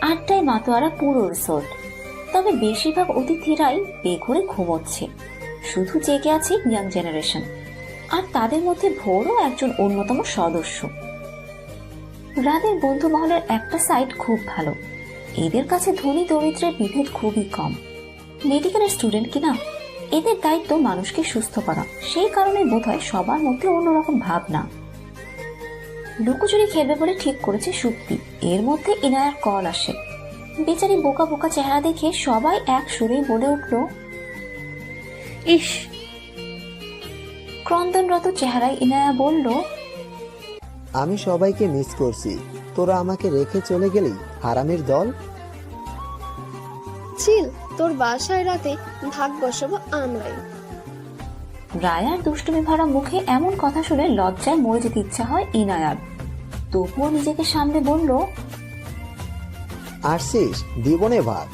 আটটায় মাতোয়ারা পুরো রিসোর্ট। তবে বেশিরভাগ অতিথিরাই বেঘরে ঘুমোচ্ছে। শুধু জেগে আছে ইয়াং জেনারেশন। আর তাদের মধ্যে ভোরও একজন অন্যতম সদস্য। রাদের বন্ধু মহলের একটা সাইড খুব ভালো। এদের কাছে ধনী দরিদ্রের বিভেদ খুবই কম। মেডিকেলের স্টুডেন্ট কিনা? এদের দায়িত্ব মানুষকে সুস্থ করা। সেই কারণে বোধহয় সবার মধ্যে অন্যরকম ভাবনা। লুকোচুরি খেলবে বলে ঠিক করেছে সুপ্তি। এর মধ্যে ইনায়ার কল আসে। বেচারি বোকা বোকা চেহারা দেখে সবাই এক সুরেই বলে উঠল ইস! ক্রন্দনরত চেহারায় ইনায়া বলল আমি সবাইকে মিস করছি। তোরা আমাকে রেখে চলে গেলি হারামের দল? চিল তোর বাসায় রাতে ভাগ বসাবো আমরাই। রায়ার দুষ্টুমি ভরা মুখে এমন কথা শুনে লজ্জায় মরে যেতে ইচ্ছা হয় ইনায়ার। তবুও নিজেকে সামনে বলল আসছিস দিবনে ভাগ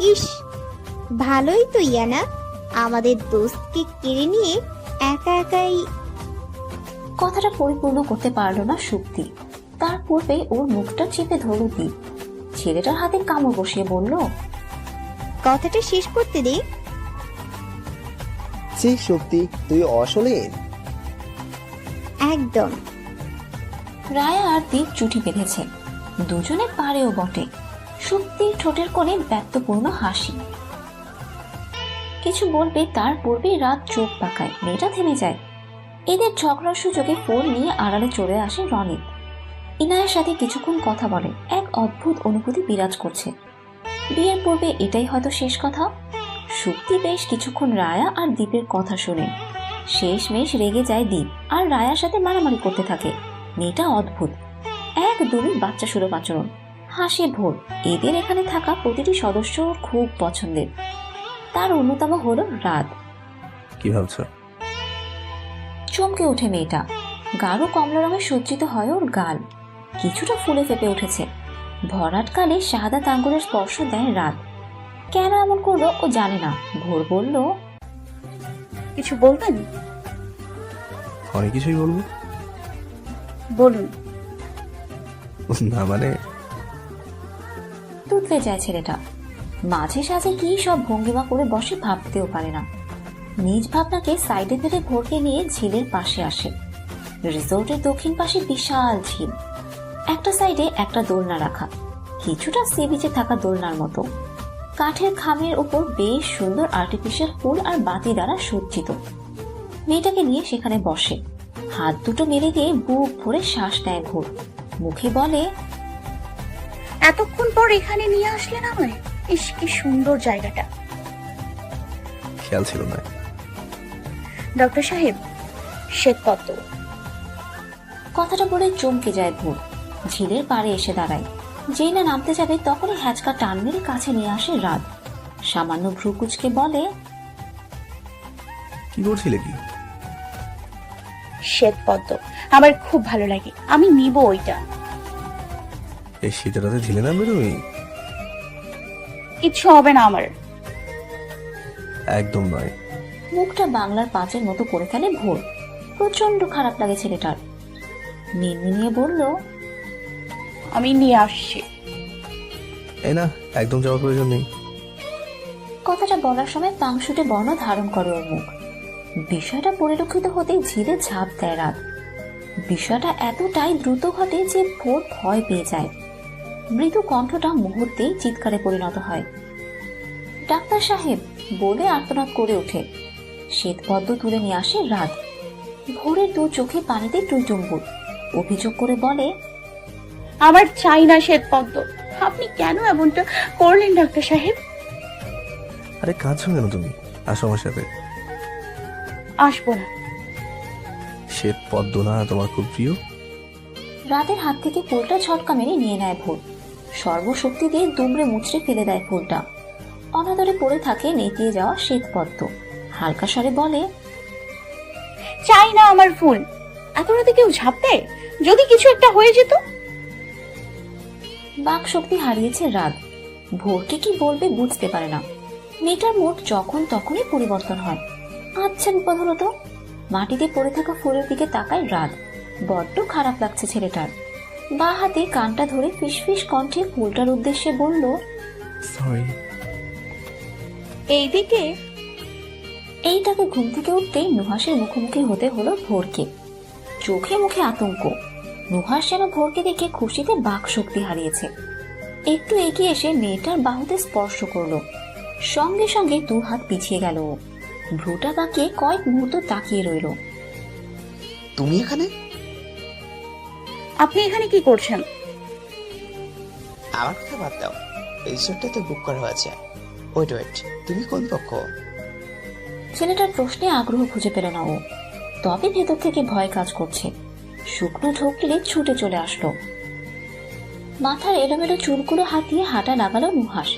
ইস ভালোই তো ইয়ানা। আমাদের দোস্তকে কেড়ে নিয়ে একা একাই কথাটা পরিপূর্ণ করতে পারল না শক্তি তার পূর্বে ওর মুখটা চেপে ধরল দ্বীপ ছেলেটার হাতে কামড় বসিয়ে বলল কথাটা শেষ করতে দে। শক্তি তুই অসলীন একদম। রায়া আর দ্বীপ জুটি বেঁধেছে। দুজনে পারেও বটে। শক্তির ঠোঁটের কোণে ব্যক্তপূর্ণ হাসি। কিছু বলবে তার পূর্বেই রাত চোখ পাকায়। মেয়েটা থেমে যায়। এদের ঝগড়ার সুযোগে ফোন নিয়ে আড়ালে চলে আসে রনিত। ইনায়ের সাথে কিছুক্ষণ কথা বলে। এক অদ্ভুত অনুভূতি বিরাজ করছে। বিয়ের পূর্বে এটাই হয়তো শেষ কথা? শক্তি বেশ কিছুক্ষণ রায়া আর দ্বীপের কথা শুনে। শেষমেশ রেগে যায় দ্বীপ আর রায়ার সাথে মারামারি করতে থাকে। মেয়েটা অদ্ভুত। একদমই বাচ্চা সুলভ আচরণ। হাসি ভোর এদের এখানে থাকা প্রতিটি সদস্য খুব পছন্দের। তার অন্যতম হলো রাত কি ভাবছ? চমকে ওঠে মেয়েটা। গাঢ় কমলা রঙে সজ্জিত হয় ওর গাল। কিছুটা ফুলে ফেপে উঠেছে। ভরাট কালে শাহাদাত আঙ্গুলের স্পর্শ দেয় রাত কেন এমন করল ও জানে না। ভোর বলল কিছু বলবেন? অনেক কিছুই বলব। বলুন। না মানে? তুতলে যায় ছেলেটা। মাঝে সাঝে কি সব ভঙ্গিমা করে বসে ভাবতেও পারে না। নিজ ভাবনাকে সাইডে ফেলে ভোরকে নিয়ে ঝিলের পাশে আসে। রিসোর্টের দক্ষিণ পাশে বিশাল ঝিল। একটা সাইডে একটা দোলনা রাখা। কিছুটা সি বিচে থাকা দোলনার মতো। কাঠের খামের উপর বেশ সুন্দর আর্টিফিশিয়াল ফুল আর বাতি দ্বারা সজ্জিত। মেয়েটাকে নিয়ে সেখানে বসে। হাত দুটো মেলে দিয়ে বুক ভরে শ্বাস নেয় ভোর মুখে বলে এতক্ষণ পর এখানে নিয়ে আসলেন আমায়? ইস কি সুন্দর জায়গাটা। খেয়াল ছিল না। ডক্টর সাহেব শ্বেত পদ্ম কথাটা বলে চমকে যায় ভোর ঝিলের পাড়ে এসে দাঁড়ায়। যেই না নামতে যাবে তখনই হ্যাচকা টান মেরে কাছে নিয়ে আসে রাত। সামান্য ভ্রুকুচকে বলে কি করছিলে কি? শ্বেত পদ্ম আমার খুব ভালো লাগে। আমি নিব ওইটা। এই শীতের রাতে ঝিলে নামবে তুমি কিচ্ছু হবে না আমার। একদম নয়। মুখটা বাংলার পাঁচের মতো করে ফেলে ভোর। প্রচণ্ড খারাপ লাগে ছেলেটার। নিয়ে বলল আমি নিয়ে আসছি। এই না একদম যাওয়ার প্রয়োজন নেই। কথাটা বলার সময় পাংশুটে বর্ণ ধারণ করে ওর মুখ। বিষয়টা পরিলক্ষিত হতেই ঝিলে ঝাঁপ দেয় রাত। বিষয়টা এতটাই দ্রুত ঘটে যে ভোর ভয় পেয়ে যায়। মৃদু কণ্ঠটা মুহূর্তেই চিৎকারে পরিণত হয়। ডাক্তার সাহেব বলে আর্তনাদ করে ওঠে। শ্বেতপদ্ম তুলে নিয়ে আসে রাত। ভোরের দু চোখে পানিতে টুইটুম্বুর অভিযোগ করে বলে আমার চাই না শ্বেত পদ্ম আপনি কেন এমনটা করলেন ডাক্তার সাহেব? আরে কাঁদছো কেন তুমি? আসো আমার সাথে। আসব না। শ্বেত পদ্ম না তোমার খুব প্রিয়? রাতের হাত থেকে ফুলটা ছটকা মেরে নিয়ে নেয় ভোর সর্বশক্তি দিয়ে দুমড়ে মুচড়ে ফেলে দেয় ফুলটা। অনাদরে পড়ে থাকে নেতিয়ে যাওয়া শ্বেতপদ্ম হালকা স্বরে বলে চাই না আমার ফুল। এত রাতে কেউ ঝাঁপ? দেয় যদি কিছু একটা হয়ে যেত? বাক শক্তি হারিয়েছে রাত ভোরকে কি বলবে বুঝতে পারে না। মেয়েটার মুড যখন তখনই পরিবর্তন হয়। আচ্ছা বিপদ হলো তো মাটিতে পড়ে থাকা ফুলের দিকে তাকায় রাত বড্ড খারাপ লাগছে ছেলেটার। বা হাতে কানটা ধরে ফিসফিস কণ্ঠে ফুলটার উদ্দেশ্যে বলল সরি এইদিকে? এইটাকে ঘুম থেকে উঠতেই নুহাসের মুখোমুখি হতে হলো ভোরকে। চোখে মুখে আতঙ্ক। নুহাস যেন ভোরকে দেখে খুশিতে বাক শক্তি হারিয়েছে। একটু এগিয়ে এসে মেয়েটার বাহুতে স্পর্শ করল। সঙ্গে সঙ্গে দু হাত পিছিয়ে গেল ও। ভ্রুটা বাঁকিয়ে কয়েক মুহূর্ত তাকিয়ে রইল। তুমি এখানে? আপনি এখানে কি করছেন? আমার কথা বাদ দাও। রিসোর্টটা তো বুক করা হয়েছে। ওয়েট ওয়েট তুমি কোন পক্ষ? ছেলেটার প্রশ্নে আগ্রহ খুঁজে পেল না ও। তবে ভেতর থেকে ভয় কাজ করছে। শুকনো ঢোকলে ছুটে চলে আসলো। মাথার এলোমেলো চুলগুলো হাত দিয়ে হাঁটা লাগালো নুহাস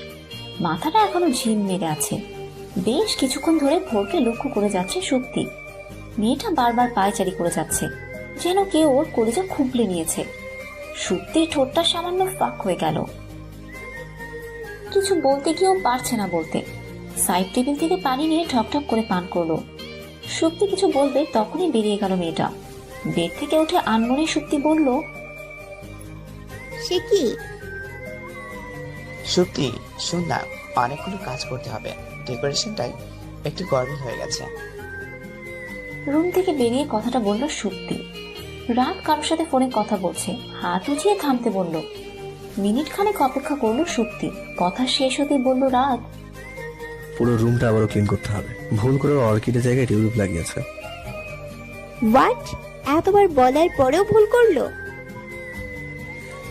মাথাটা এখনও ঝিম মেরে আছে। বেশ কিছুক্ষণ ধরে ভোরকে লক্ষ্য করে যাচ্ছে শক্তি মেয়েটা বারবার পায়চারি করে যাচ্ছে যেন কেউ ওর কলিজা খুবলে নিয়েছে। সুক্তির ঠোঁটটা সামান্য ফাঁক হয়ে গেল। কিছু বলতে গিয়েও পারছে না বলতে। সাইড টেবিল থেকে পানি নিয়ে ঠকঠক করে পান করল। শক্তি কিছু বলবে তখনই বেরিয়ে গেল মেয়েটা। বেড থেকে উঠে আনমনে শক্তি বলল সে কি? সত্যি শোন না অনেকগুলো কাজ করতে হবে। ডেকোরেশনটাই একটু গরমিল হয়ে গেছে। রুম থেকে বেরিয়ে কথাটা বলল সুক্তি রাত কারোর সাথে ফোনে কথা বলছে। হাত উঠিয়ে থামতে বলল। মিনিট খানেক অপেক্ষা করল সুক্তি কথা শেষ হতেই বলল রাত। পুরো রুমটা আবারও ক্লিন করতে হবে। ভুল করে অর্কিডের জায়গায় টিউলিপ লাগিয়েছে। হোয়াট এতবার বলার পরেও ভুল করল?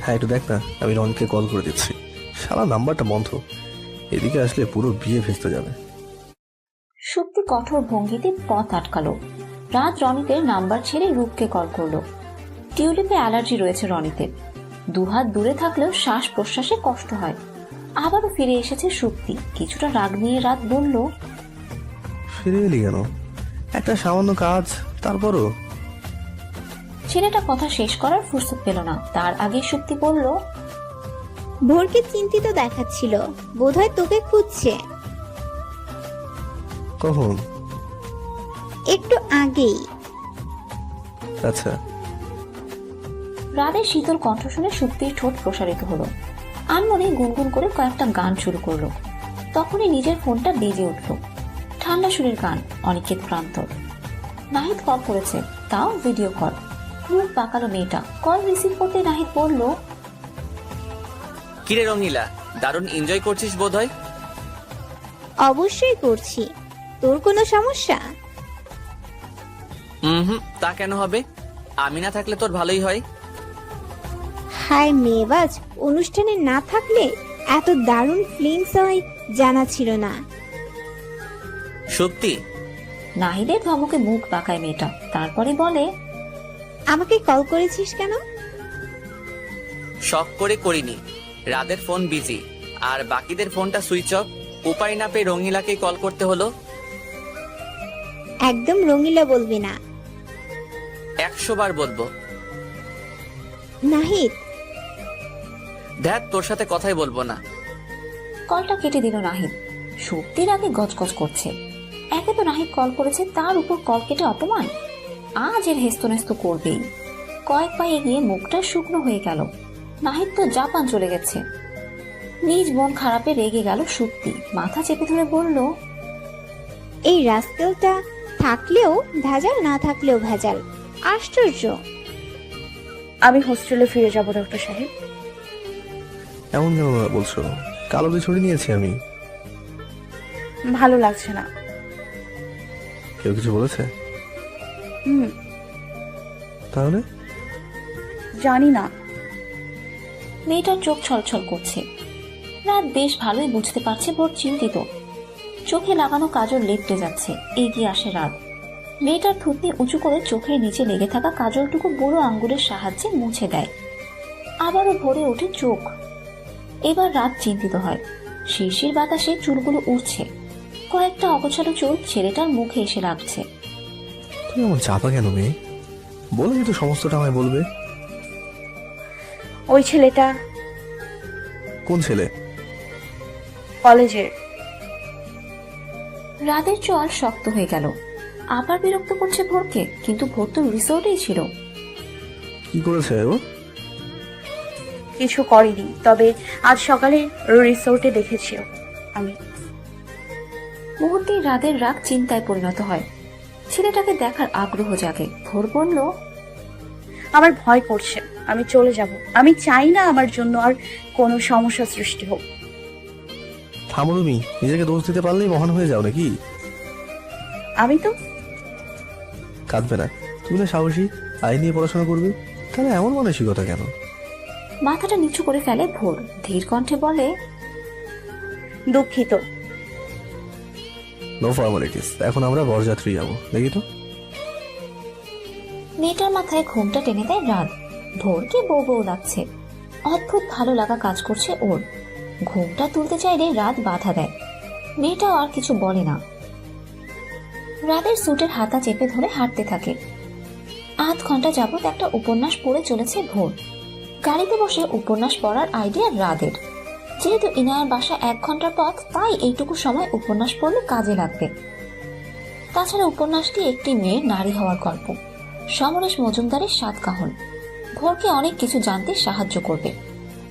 হ্যাঁ একটু দেখ না আমি রনকে কল করে দিচ্ছি। সারা নাম্বারটা বন্ধ। এদিকে আসলে পুরো বিয়ে ভেস্তে যাবে। সুক্তি কঠোর ভঙ্গিতে পথ আটকালো। রাত রনিতের নাম্বার ছেড়ে রূপকে কল করল। টিউলিপে অ্যালার্জি রয়েছে রনিতের। দুহাত দূরে থাকলেও শ্বাস প্রশ্বাসে কষ্ট হয়। আবারও ফিরে এসেছে সুক্তি কিছুটা রাগ নিয়ে রাত বলল ফিরে এলি কেন? একটা সামান্য কাজ তারপরও? ছেলেটা কথা শেষ করার ফুরসত পেল না। তার আগে সুক্তি বলল ভোরকে চিন্তিত দেখাচ্ছিল। বোধহয় তোকে খুঁজছে। কখন? একটু আগেই। আচ্ছা। রাদের শীতল কণ্ঠ শুনে সুক্তির ঠোঁট প্রসারিত হলো। আনমনে গুনগুন করে কয়েকটা গান শুরু করল। তখনই নিজের ফোনটা বেজে উঠল। ঠান্ডা সুরের গান অনিকেত প্রান্ত নাহিদ কল করেছে তাও ভিডিও কল। মুখ পাকালো মেয়েটা। কল রিসিভ করতে নাহিদ বলল কিরে রঙিলা দারুণ এনজয় করছিস বোধহয়? অবশ্যই করছি। তোর কোনো সমস্যা? হুম হুম তা কেন হবে? আমি না থাকলে তোর ভালোই হয়। হায় মেয়েবাজ অনুষ্ঠানে না থাকলে এত দারুণ ফিল্মস হয় জানা ছিল না। সত্যি? নাহিদের ধমকে মুখ পাকায় মেয়েটা তারপরে বলে আমাকে কল করেছিস কেন? শখ করে করিনি। রাদের ফোন বিজি। আর বাকিদের ফোনটা সুইচ অফ। উপায় না পেয়ে রঙিলাকে কল করতে হলো। একদম রঙিলা বলবি না। একশো বার বলব। নাহিদ। দেখ তোর সাথে কথাই বলব না। কলটা কেটে দিল নাহিদ। শক্তির আগে গজগজ করছে। একে তো নাহিদ কল করেছে তার উপর কল কেটে অপমান। আজ এর হেস্তনেস্ত করবেই। কয়েক পা এগিয়ে মুখটা শুকনো হয়ে গেল। নাহিদ তো জাপান চলে গেছে। নিজ মন খারাপে রেগে গেল সুক্তি মাথা চেপে ধরে বলল এই রাস্কেলটা থাকলেও ভেজাল না থাকলেও ভেজাল। আশ্চর্য। আমি হোস্টেলে ফিরে যাব ডক্টর সাহেব। এমন কেন বলছো? কালো ছড়ি নিয়েছি আমি। ভালো লাগছে না। কেউ কিছু বলেছে? হুম। তাহলে? জানি না। মেয়েটার চোখ ছলছল করছে। রাত বেশ ভালোই বুঝতে পারছে বোর চিন্তিত। চোখে লাগানো কাজল লেপটে যাচ্ছে, এগিয়ে আসে রাত। মেয়েটার থুতনি উঁচু করে চোখের নিচে লেগে থাকা কাজলটুকু বুড়ো আঙ্গুলের সাহায্যে মুছে দেয়। আবারও ভরে ওঠে চোখ। এবার রাত চিন্তিত হয়। শিরশির বাতাসে চুলগুলো উড়ছে। কয়েকটা অগোছালো চুল ছেলেটার মুখে এসে লাগছে। তুমি আমার চাপা কেন মেয়ে? বলে তো সমস্তটা আমায় বলবে। ওই ছেলেটা? কোন ছেলে? কলেজের। রাতের চোয়াল শক্ত হয়ে গেল। আবার বিরক্ত করছে ভোরকে কিন্তু ভোর তো রিসোর্টেই ছিল। কি করেছে ও? কিছু করেনি তবে আজ সকালে রিসোর্টে দেখেছি আমি। মুহূর্তেই রাদের রাগ চিন্তায় পরিণত হয়। ছেলেটাকে দেখার আগ্রহ জাগে। ভোর বলল আমার ভয় করছে। আমি চলে যাব। আমি চাই না আমার জন্য আর কোনো সমস্যা সৃষ্টি হোক। থামো তুমি নিজেকে দোষ দিতে পারলেই মহান হয়ে যাও নাকি? আমি তো কাঁদবে না। তুমি না সাহসী আইন নিয়ে পড়াশোনা করবে? তাহলে এমন মানসিকতা কেন? মাথাটা নিচু করে ফেলে ভোর। ধীর কণ্ঠে বলে দুঃখিত। নো ফর্মালিটিস এখন আমরা বরযাত্রী যাব দেখি তো। মেয়েটার মাথায় ঘুমটা টেনে দেয় রাত ভোরকে বউ বউ লাগছে অদ্ভুত ভালো লাগা কাজ করছে ওর। ঘুমটা তুলতে চাইলে রাত বাধা দেয়। মেয়েটাও আর কিছু বলে না। রাতের স্যুটের হাতা চেপে ধরে হাঁটতে থাকে। আধ ঘণ্টা যাবত একটা উপন্যাস পড়ে চলেছে ভোর। গাড়িতে বসে উপন্যাস পড়ার আইডিয়া রাদের। যেহেতু ইনায়ার বাসা এক ঘণ্টার পথ, তাই এইটুকু সময় উপন্যাস পড়লে কাজে লাগবে। তাছাড়া উপন্যাসটি একটি মেয়ের নারী হওয়ার গল্প। সমরেশ মজুমদারের সাত কাহন। ভোরকে অনেক কিছু জানতে সাহায্য করবে।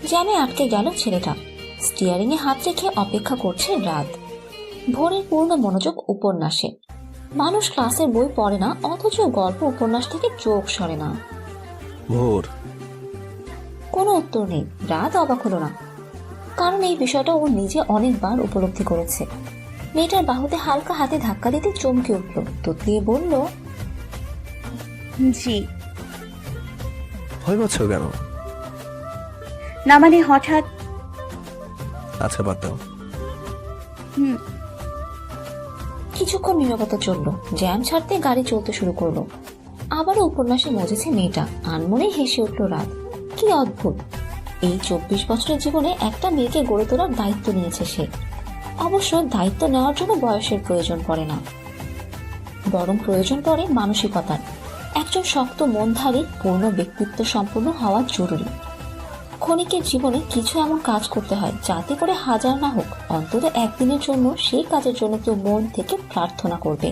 জ্যামে আটকে গেল ছেলেটা। স্টিয়ারিং এ হাত রেখে অপেক্ষা করছে রাত। ভোরের পূর্ণ মনোযোগ উপন্যাসে। মানুষ ক্লাসের বই পড়ে না অথচ গল্প উপন্যাস থেকে চোখ সরে না। ভোর। কোনো উত্তর নেই। রাত অবাক হলো না। কারণ এই বিষয়টা ও নিজে অনেকবার উপলব্ধি করেছে। মেয়েটার বাহুতে হালকা হাতে ধাক্কা দিতে চমকে উঠল। তুতলিয়ে বলল জি। ভয় পাচ্ছ কেন? না মানে হঠাৎ আচ্ছা বাদ দাও। হুম। কিছুক্ষণ নীরবতা চলল জ্যাম ছাড়তে গাড়ি চলতে শুরু করল। আবারও উপন্যাসে মজেছে মেয়েটা আনমনেই হেসে উঠল রাত। কি অদ্ভুত! এই চব্বিশ বছরের জীবনে একটা মেয়েকে গড়ে তোলার দায়িত্ব নিয়েছে সে। অবশ্য দায়িত্ব নেওয়ার জন্য বয়সের প্রয়োজন পড়ে না। বরং প্রয়োজন পড়ে মানসিকতার। একজন শক্ত মনধারী, পূর্ণ ব্যক্তিত্ব সম্পূর্ণ হওয়া জরুরি। ক্ষণিকের জীবনে কিছু এমন কাজ করতে হয়, যাতে করে হাজার না হোক, অন্তত একদিনের জন্য সেই কাজের জন্য কেউ মন থেকে প্রার্থনা করবে।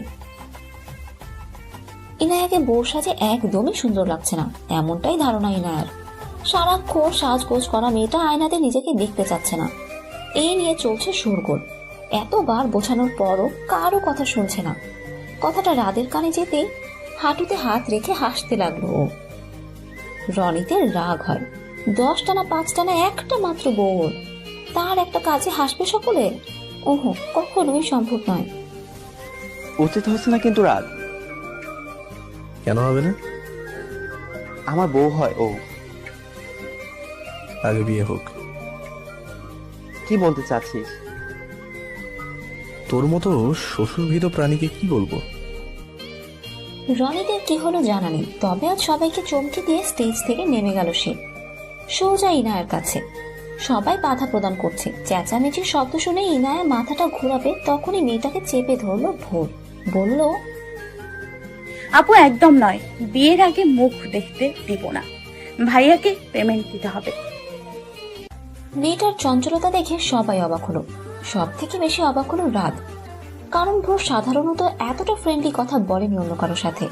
ইনায়াকে বউ একদমই সুন্দর লাগছে না, এমনটাই ধারণা ইনায়ার। সারাক্ষণ সাজগোজ করা মেয়েটা আয়নাতে নিজেকে দেখতে চাচ্ছে না। এই নিয়ে চলছে সুরগোল এতবার বোঝানোর পরও কারও কথা শুনছে না। কথাটা রাদের কানে যেতে হাঁটুতে হাত রেখে হাসতে লাগল ও। রনিতের রাগ হয়। দশটা না পাঁচটা না একটা মাত্র বউ। তার একটা কাজে হাসবে সকলে? ওহো কখনোই সম্ভব নয়। উচিত হচ্ছে না কিন্তু রাগ। কেন হবে না? আমার বউ হয় ও। আগে বিয়ে হোক। কি বলতে চাচ্ছিস? তোর মতো শ্বশুরভীত প্রাণীকে কি বলব? রনিদের কি হলো জানা নেই তবে আজ সবাইকে চমকে দিয়ে স্টেজ থেকে নেমে গেল সে। সোজা ইনায়ের কাছে। সবাই বাধা প্রদান করছে। চেঁচামেচির শব্দ শুনে ইনায়া মাথাটা ঘোরাবে তখনই মেয়েটাকে চেপে ধরলো ভোর। বলল আপু একদম নয়। বিয়ের আগে মুখ দেখতে দিব না। ভাইয়াকে পেমেন্ট দিতে হবে। মেয়েটার চঞ্চলতা দেখে সবাই অবাক হলো। সব থেকে বেশি অবাক হলো রাত। কারণ ভোর সাধারণত এতটা ফ্রেন্ডলি কথা বলেনি অন্য কারোর সাথে।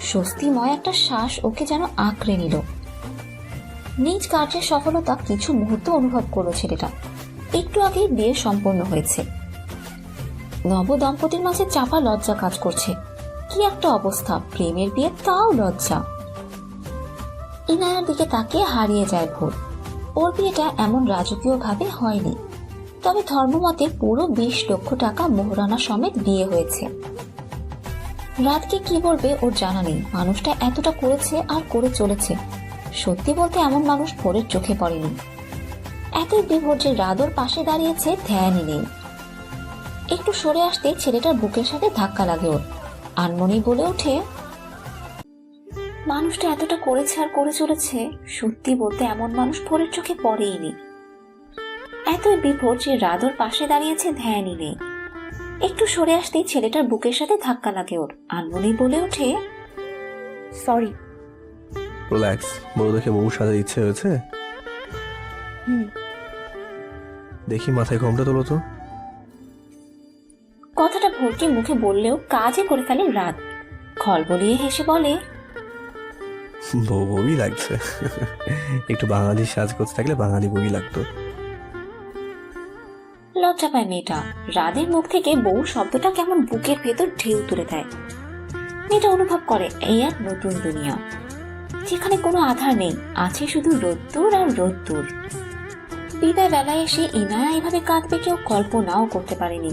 স্বস্তিময় একটা শ্বাস ওকে যেন আঁকড়ে নিল। নিজ কার্যের সফলতা কিছু মুহূর্ত অনুভব করল ছেলেটা। একটু আগে বিয়ে সম্পন্ন হয়েছে। নব দম্পতির মাঝে চাপা লজ্জা কাজ করছে। কি একটা অবস্থা, প্রেমের বিয়ে তাও লজ্জা। ইনায়ার দিকে তাকিয়ে হারিয়ে যায় ভোর ওর বিয়েটা এমন রাজকীয় ভাবে হয়নি। তবে ধর্মমতে পুরো বিশ লক্ষ টাকা মোহরানা সমেত বিয়ে হয়েছে। রাতকে কি বলবে ওর জানা নেই। মানুষটা এতটা করেছে আর করে চলেছে। সত্যি বলতে এমন মানুষ ভোরের চোখে পড়েনি। এতই বিভোর যে রাদর পাশে দাঁড়িয়েছে, ধ্যানই নেই। একটু সরে আসতে ছেলেটার বুকের সাথে ধাক্কা লাগে ওর। আনমনি বলে ওঠে, মানুষটা এতটা করেছে আর করে চলেছে, সত্যি বলতে এমন মানুষ ভোরের চোখে পড়েইনি। এতই বিভোর যে রাদর পাশে দাঁড়িয়েছে ধ্যানই নেই। একটু সরে আসতেই ছেলেটার বুকের সাথে ধাক্কা লাগে ওর। আনমনি বলে ওঠে সরি। রিল্যাক্স বউ দেখে বউ সাজার ইচ্ছে হয়েছে? হুম। দেখি মাথায় ঘোমটা তোলো তো। কথাটা ভর্তি মুখে বললেও কাজে করে ফেলে রাত। খল বলিয়ে হেসে বলে বউ বউই লাগছে। একটু বাঙালি সাজ করতে থাকলে বাঙালি বউই লাগতো। লজ্জা পায় মেয়েটা। রাদের মুখ থেকে বউ শব্দটা কেমন বুকের ভেতর ঢেউ তুলে দেয়। মেয়েটা অনুভব করে, এই এক নতুন দুনিয়া। যেখানে কোনো আধার নেই, আছে শুধু রোদ্দুর আর রোদ্দুর। বিদায় বেলায় এসে ইনায়া এভাবে কাঁদবে কেউ কল্পনাও করতে পারেনি।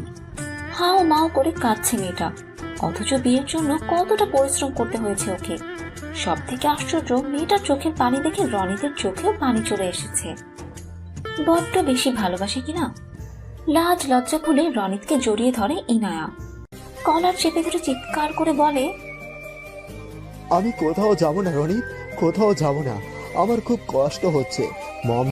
হাও মাও করে কাঁদছে মেয়েটা। অথচ বিয়ের জন্য কতটা পরিশ্রম করতে হয়েছে ওকে। সব থেকে আশ্চর্য, মেয়েটার চোখের পানি দেখে রনিদের চোখেও পানি চলে এসেছে। বড্ড বেশি ভালোবাসে কিনা? লাজ লজ্জা ভুলে রনিতকে জড়িয়ে ধরে ইনায়া। কলার চেপে ধরে চিৎকার করে বলে আমি কোথাও যাব না রনিত কোথাও যাব না। আমার খুব কষ্ট হচ্ছে। মম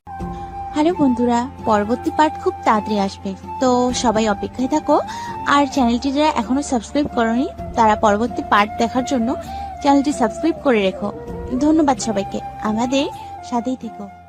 হ্যালো বন্ধুরা পরবর্তী পার্ট খুব তাড়াতাড়ি আসবে। তো সবাই অপেক্ষায় থাকো। আর চ্যানেলটি যারা এখনও সাবস্ক্রাইব করনি তারা পরবর্তী পার্ট দেখার জন্য চ্যানেলটি সাবস্ক্রাইব করে রেখো। ধন্যবাদ সবাইকে। আমাদের সাথেই থেকো।